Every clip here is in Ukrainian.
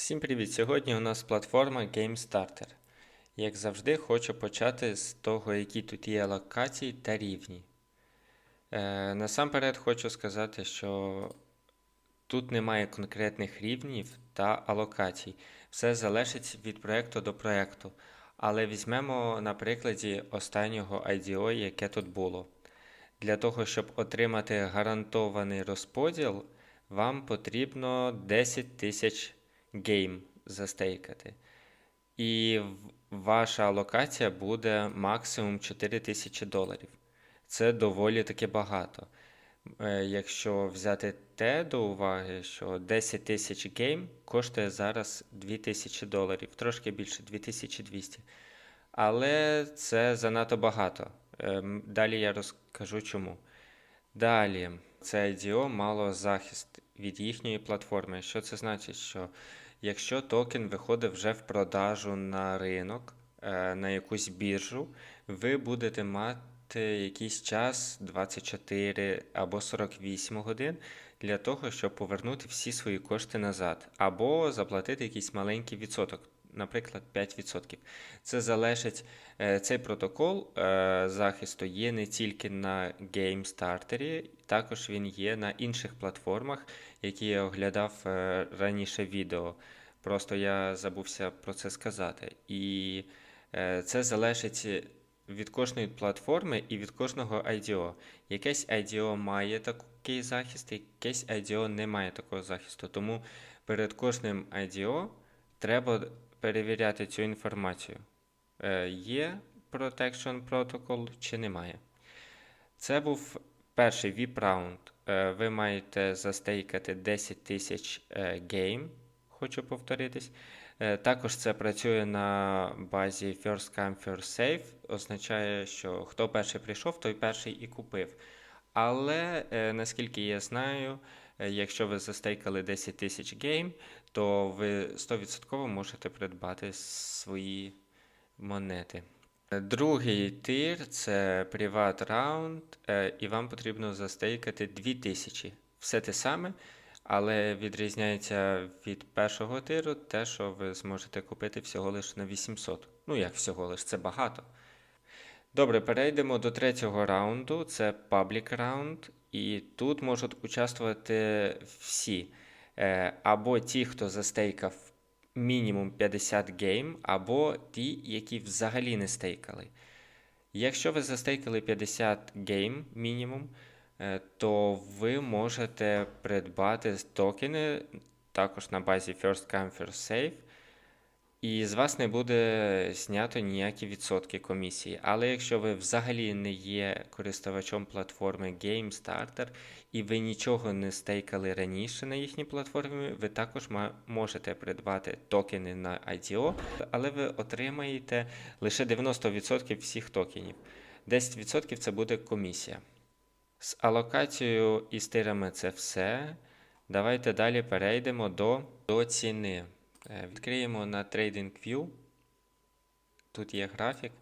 Всім привіт! Сьогодні у нас платформа GameStarter. Як завжди, хочу почати з того, які тут є локації та рівні. Е, насамперед хочу сказати, що тут немає конкретних рівнів та алокацій. Все залежить від проєкту до проєкту. Але візьмемо на прикладі останнього IDO, яке тут було. Для того, щоб отримати гарантований розподіл, вам потрібно 10 тисяч гейм застейкати. І ваша алокація буде максимум 4000 доларів. Це доволі таки багато. Е, Якщо взяти те до уваги, що 10 тисяч гейм коштує зараз 2000 доларів, трошки більше 2200. Але це занадто багато. Ем, Далі я розкажу чому. Далі, це IDO мало захист від їхньої платформи. Що це значить? Що якщо токен виходить вже в продажу на ринок, е, на якусь біржу, ви будете мати якийсь час 24 або 48 годин для того, щоб повернути всі свої кошти назад, або заплатити якийсь маленький відсоток, наприклад, 5%. Це залежить, е, цей протокол е, захисту є не тільки на GameStarter, також він є на інших платформах, які я оглядав е, раніше відео. Просто я забувся про це сказати. І це залежить від кожної платформи і від кожного IDO. Якесь IDO має такий захист, якесь IDO не має такого захисту. Тому перед кожним IDO треба перевіряти цю інформацію. Е, Є Protection Protocol чи немає. Це був перший VIP раунд. Е, Ви маєте застейкати 10 тисяч е, гейм, хочу повторитись. Також це працює на базі First Come, First Save. Означає, що хто перший прийшов, той перший і купив. Але наскільки я знаю, якщо ви застейкали 10 тисяч гейм, то ви 100% можете придбати свої монети. Е, Другий тир це приват раунд, е, і вам потрібно застейкати 2000. Все те саме, але відрізняється від першого тиру те, що ви зможете купити всього лише на 800. Ну як всього лиш, це багато. Добре, перейдемо до третього раунду. Це паблік раунд, і тут можуть участвувати всі. Е, Або ті, хто застейкав мінімум 50 гейм, або ті, які взагалі не стейкали. Якщо ви застейкали 50 гейм мінімум, е, то ви можете придбати токени також на базі First Come First Save, і з вас не буде знято ніякі відсотки комісії. Але якщо ви взагалі не є користувачом платформи GameStarter і ви нічого не стейкали раніше на їхній платформі, ви також можете придбати токени на IDO, але ви отримаєте лише 90% всіх токенів. 10% це буде комісія. З алокацією і стирами це все. Давайте далі перейдемо до, до ціни. Е, Відкриємо на TradingView. Тут є графік.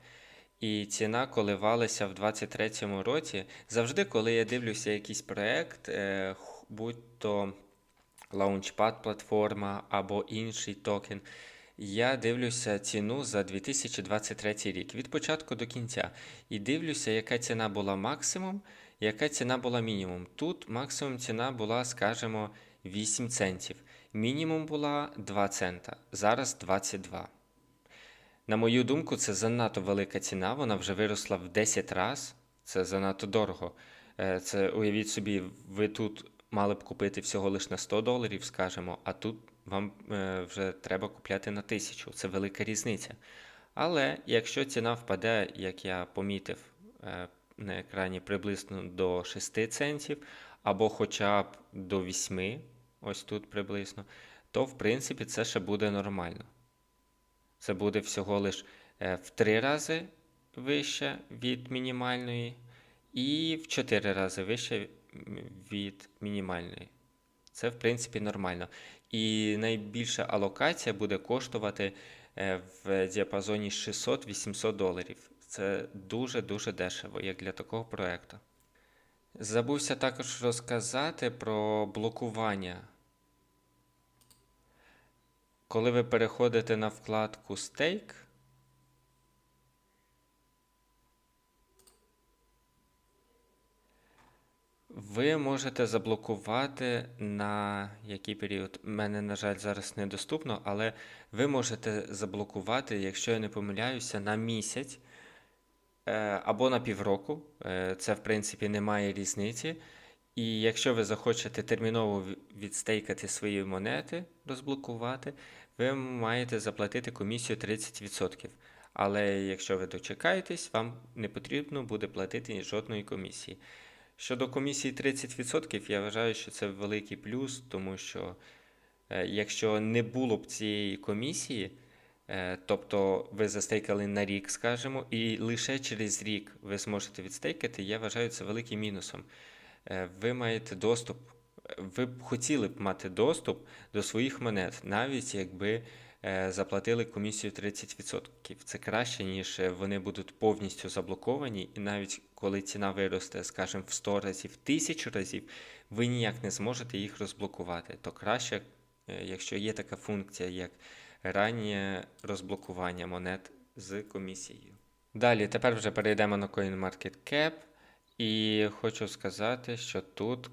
І ціна коливалася в 2023 році. Завжди, коли я дивлюся якийсь проект, е, будь то Launchpad платформа або інший токен, я дивлюся ціну за 2023 рік від початку до кінця. І дивлюся, яка ціна була максимум, яка ціна була мінімум. Тут максимум ціна була, скажімо, 8 центів. Мінімум була 2 цента, зараз 22. На мою думку, це занадто велика ціна, вона вже виросла в 10 разів. Це занадто дорого. Е, Це уявіть собі, ви тут мали б купити всього лише на 100 доларів, скажімо, а тут вам е, вже треба купляти на 1000. Це велика різниця. Але якщо ціна впаде, як я помітив е, на екрані, приблизно до 6 центів, або хоча б до 8, ось тут приблизно, то в принципі це ще буде нормально. Це буде всього лиш е, в 3 рази вище від мінімальної і в 4 рази вище від мінімальної. Це, в принципі, нормально. І найбільша алокація буде коштувати е, в діапазоні 600-800 доларів. Це дуже-дуже дешево, як для такого проекту. Забувся також розказати про блокування Коли ви переходите на вкладку Stake, ви можете заблокувати на який період. Мене, на жаль, зараз недоступно, але ви можете заблокувати, якщо я не помиляюся, на місяць або на півроку. Е, Це, в принципі, не має різниці. І якщо ви захочете терміново відстейкати свої монети, розблокувати, ви маєте заплатити комісію 30%. Але якщо ви дочекаєтесь, вам не потрібно буде платити жодної комісії. Щодо комісії 30%, я вважаю, що це великий плюс, тому що е, якщо не було б цієї комісії, е, тобто ви застейкали на рік, скажімо, і лише через рік ви зможете відстейкати, я вважаю це великим мінусом. Е, Ви маєте доступ, е, ви б хотіли б мати доступ до своїх монет, навіть якби е, заплатили комісію 30%. Це краще, ніж е, вони будуть повністю заблоковані, і навіть коли ціна виросте, скажімо, в 100 разів, в 1000 разів, ви ніяк не зможете їх розблокувати. То краще, е, якщо є така функція, як раннє розблокування монет з комісією. Далі, тепер вже перейдемо на CoinMarketCap. І хочу сказати, що тут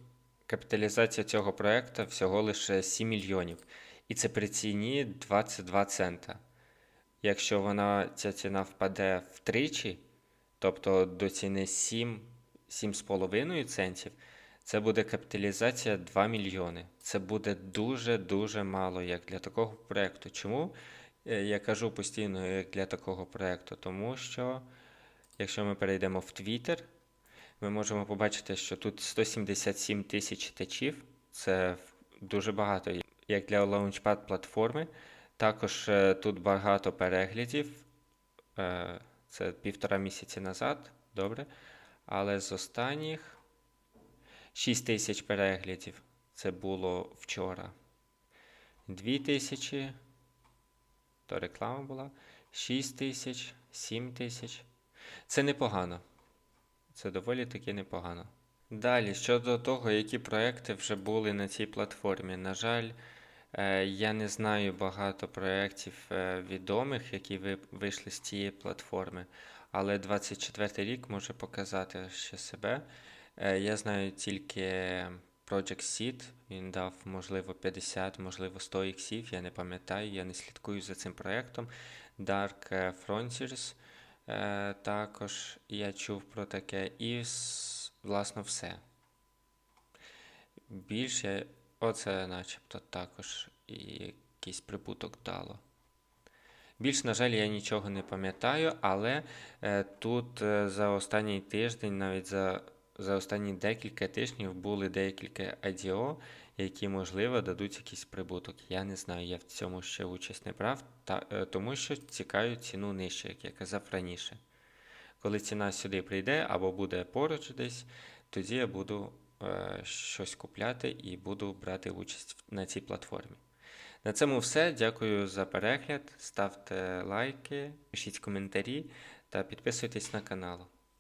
капіталізація цього проекту всього лише 7 мільйонів. І це при ціні 22 цента. Якщо вона, ця ціна впаде втричі, тобто до ціни 7, 7,5 центів, це буде капіталізація 2 мільйони. Це буде дуже-дуже мало як для такого проекту. Чому е, я кажу постійно як для такого проекту? Тому що, якщо ми перейдемо в Twitter, ми можемо побачити, що тут 177 тисяч течів. Це дуже багато, як для Launchpad платформи. Також е, тут багато переглядів. Е, Це півтора місяці назад, добре. Але з останніх 6 тисяч переглядів. Це було вчора. 2 тисячі. То реклама була. 6 тисяч, 7 тисяч. Це непогано. Це доволі таки непогано. Далі, щодо того, які проекти вже були на цій платформі. На жаль, е, я не знаю багато проєктів е, відомих, які вийшли з цієї платформи, але 24 рік може показати ще себе. Е, Я знаю тільки Project Seed, він дав, можливо, 50, можливо, 100 іксів, я не пам'ятаю, я не слідкую за цим проєктом. Dark е, Frontiers. Е, також я чув про таке, і власно все. Більше, оце начебто також якийсь прибуток дало. Більш, на жаль, я нічого не пам'ятаю, але тут за останній тиждень, навіть за, за останні декілька тижнів були декілька IDO, які, можливо, дадуть якийсь прибуток. Я не знаю, я в цьому ще участь не брав, та, е, тому що цікаю ціну нижче, як я казав раніше. Коли ціна сюди прийде або буде поруч десь, тоді я буду е, щось купляти і буду брати участь на цій платформі. На цьому все. Дякую за перегляд. Ставте лайки, пишіть коментарі та підписуйтесь на канал.